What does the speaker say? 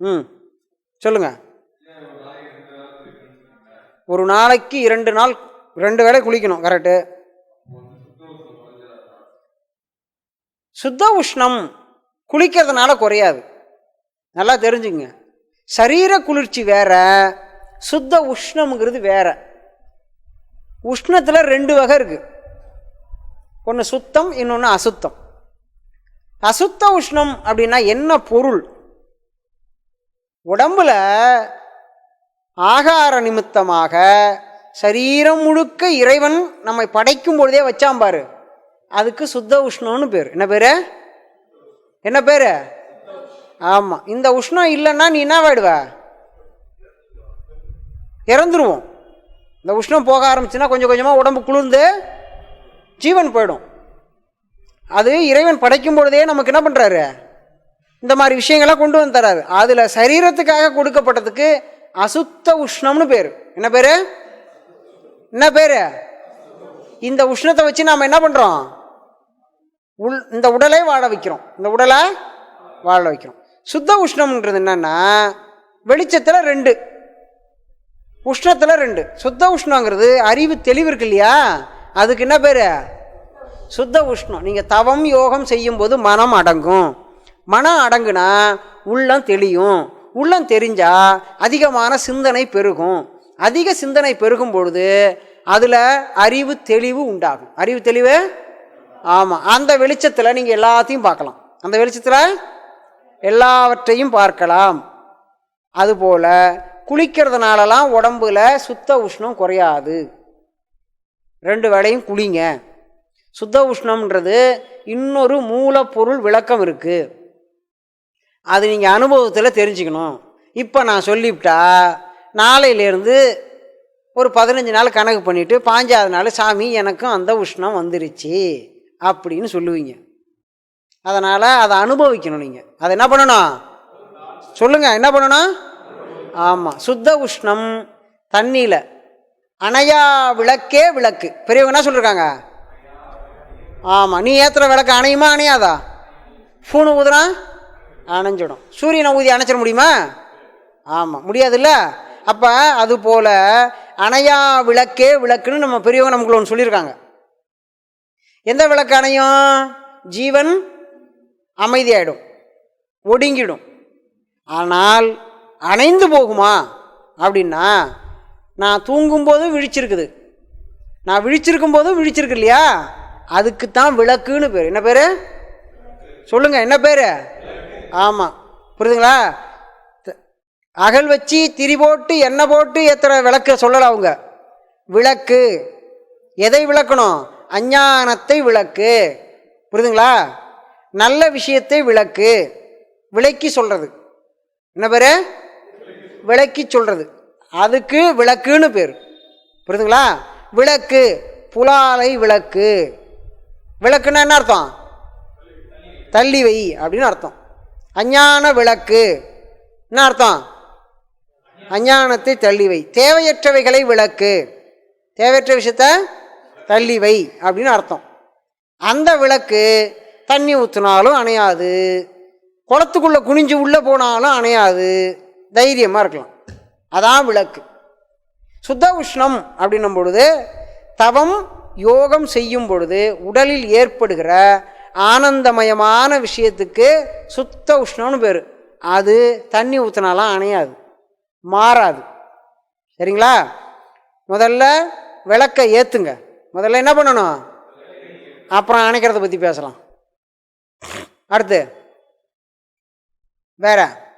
ம். சொல்லுங்கள் ஒரு நாளைக்கு இரண்டு நாள் ரெண்டு வேளை குளிக்கணும் கரெக்டு. சுத்த உஷ்ணம் குளிக்கிறதுனால குறையாது. நல்லா தெரிஞ்சுங்க சரீர குளிர்ச்சி வேற சுத்த உஷ்ணம்ங்கிறது வேற. உஷ்ணத்தில் ரெண்டு வகை இருக்குது ஒன்று சுத்தம் இன்னொன்று அசுத்தம். அசுத்த உஷ்ணம் அப்படின்னா என்ன பொருள்? உடம்புல ஆகார நிமித்தமாக சரீரம் முழுக்க இறைவன் நம்மை படைக்கும் பொழுதே வச்சான் பாரு. அதுக்கு சுத்த உஷ்ணம்னு பேர். என்ன பேர்? என்ன பேர்? ஆமாம் இந்த உஷ்ணம் இல்லைன்னா நீ என்ன ஆகிடுவ இறந்துருவோம். இந்த உஷ்ணம் போக ஆரம்பிச்சுன்னா கொஞ்சம் கொஞ்சமாக உடம்பு குளிர்ந்து ஜீவன் போயிடும். அது இறைவன் படைக்கும் பொழுதே நமக்கு என்ன பண்ணுறாரு இந்த மாதிரி விஷயங்களை கொண்டு வந்து தராரு. அதில் சரீரத்துக்காக கொடுக்கப்பட்டதுக்கு அசுத்த உஷ்ணம்னு பேர். என்ன பேர்? என்ன பேர்? இந்த உஷ்ணத்தை வச்சு நாம் என்ன பண்ணுறோம் உள் இந்த உடலை வாழ வைக்கிறோம். இந்த உடலை வாழ வைக்கிறோம். சுத்த உஷ்ணம்ன்றது என்னன்னா வெளிச்சத்தில் ரெண்டு. உஷ்ணத்தில் ரெண்டு. சுத்த உஷ்ணங்கிறது அறிவு தெளிவு இருக்கு இல்லையா? அதுக்கு என்ன பேர்? சுத்த உஷ்ணம். நீங்கள் தவம் யோகம் செய்யும்போது மனம் அடங்கும். மனம் அடங்குனா உள்ளம் தெளியும். உள்ளம் தெரிஞ்சால் அதிகமான சிந்தனை பெருகும். அதிக சிந்தனை பெருகும் பொழுது அதில் அறிவு தெளிவு உண்டாகும். அறிவு தெளிவு? ஆமாம் அந்த வெளிச்சத்தில் நீங்கள் எல்லாத்தையும் பார்க்கலாம். அந்த வெளிச்சத்தில் எல்லாவற்றையும் பார்க்கலாம். அதுபோல் குளிக்கிறதுனாலலாம் உடம்புல சுத்த உஷ்ணம் குறையாது. ரெண்டு வேளையும் குளிங்க. சுத்த உஷ்ணம்ன்றது இன்னொரு மூலப்பொருள் விளக்கம் இருக்குது அது நீங்கள் அனுபவத்தில் தெரிஞ்சுக்கணும். இப்போ நான் சொல்லிவிட்டா நாளையிலேருந்து ஒரு பதினஞ்சு நாள் கணக்கு பண்ணிவிட்டு பாஞ்சாவது நாள் சாமி எனக்கும் அந்த உஷ்ணம் வந்துருச்சு அப்படின்னு சொல்லுவீங்க. அதனால் அதை அனுபவிக்கணும் நீங்கள் அதை என்ன பண்ணணும்? சொல்லுங்கள் என்ன பண்ணணும்? ஆமாம் சுத்த உஷ்ணம் தண்ணியில். அணையா விளக்கே விளக்கு. பெரியவங்க என்ன சொல்லியிருக்காங்க ஆமாம் நீ ஏற்றுற விளக்கு அணையுமா அணையாதா? ஃபூனு ஊதுறான் அணைஞ்சிடும். சூரியனை ஊதி அணைச்சிட முடியுமா? ஆமாம் முடியாதுல்ல? அப்போ அது போல் அணையா விளக்கே விளக்குன்னு நம்ம பெரியவங்க நமக்குள்ள ஒன்று சொல்லியிருக்காங்க. எந்த விளக்கு அணையும்? ஜீவன் அமைதியாயிடும் ஒடுங்கிடும். ஆனால் அணைந்து போகுமா? அப்படின்னா நான் தூங்கும்போது விழிச்சிருக்குது. நான் விழிச்சிருக்கும் போதும் விழிச்சிருக்கு இல்லையா? அதுக்கு தான் விளக்குன்னு பேர். என்ன பேர்? சொல்லுங்கள் என்ன பேர்? ஆமாம் புரியுதுங்களா? த- அகல் வச்சு திரி போட்டு எண்ணெய் போட்டு எத்தனை விளக்க சொல்லலை அவங்க? விளக்கு. எதை விளக்கணும்? அஞ்ஞானத்தை விளக்கு. புரியுதுங்களா? நல்ல விஷயத்தை விளக்கு. விளக்கி சொல்கிறது என்ன பேர்? விளக்கி சொல்கிறது அதுக்கு விளக்குன்னு பேர். புரியுதுங்களா? விளக்கு. புலாலை விளக்கு. விளக்குன்னா என்ன அர்த்தம்? தள்ளி வை அப்படின்னு அர்த்தம். அஞ்ஞான விளக்கு. என்ன அர்த்தம்? அஞ்ஞானத்தை தள்ளி வை தேவையற்றவைகளை விளக்கு. தேவையற்ற விஷயத்த தள்ளிவை அப்படின்னு அர்த்தம். அந்த விளக்கு தண்ணி ஊற்றினாலும் அணையாது. குளத்துக்குள்ளே குனிஞ்சு உள்ளே போனாலும் அணையாது. தைரியமாக இருக்கலாம். அதான் விளக்கு. சுத்த உஷ்ணம் அப்படின்னும் பொழுது தவம் யோகம் செய்யும் பொழுது உடலில் ஏற்படுகிற ஆனந்தமயமான விஷயத்துக்கு சுத்த உஷ்ணம்னு பேர். அது தண்ணி ஊற்றினாலாம் அணையாது. மாறாது. சரிங்களா? முதல்ல விளக்கை ஏற்றுங்க முதல்ல என்ன பண்ணணும்? அப்புறம் அணைக்கிறத பற்றி பேசலாம். அடுத்து. வேற.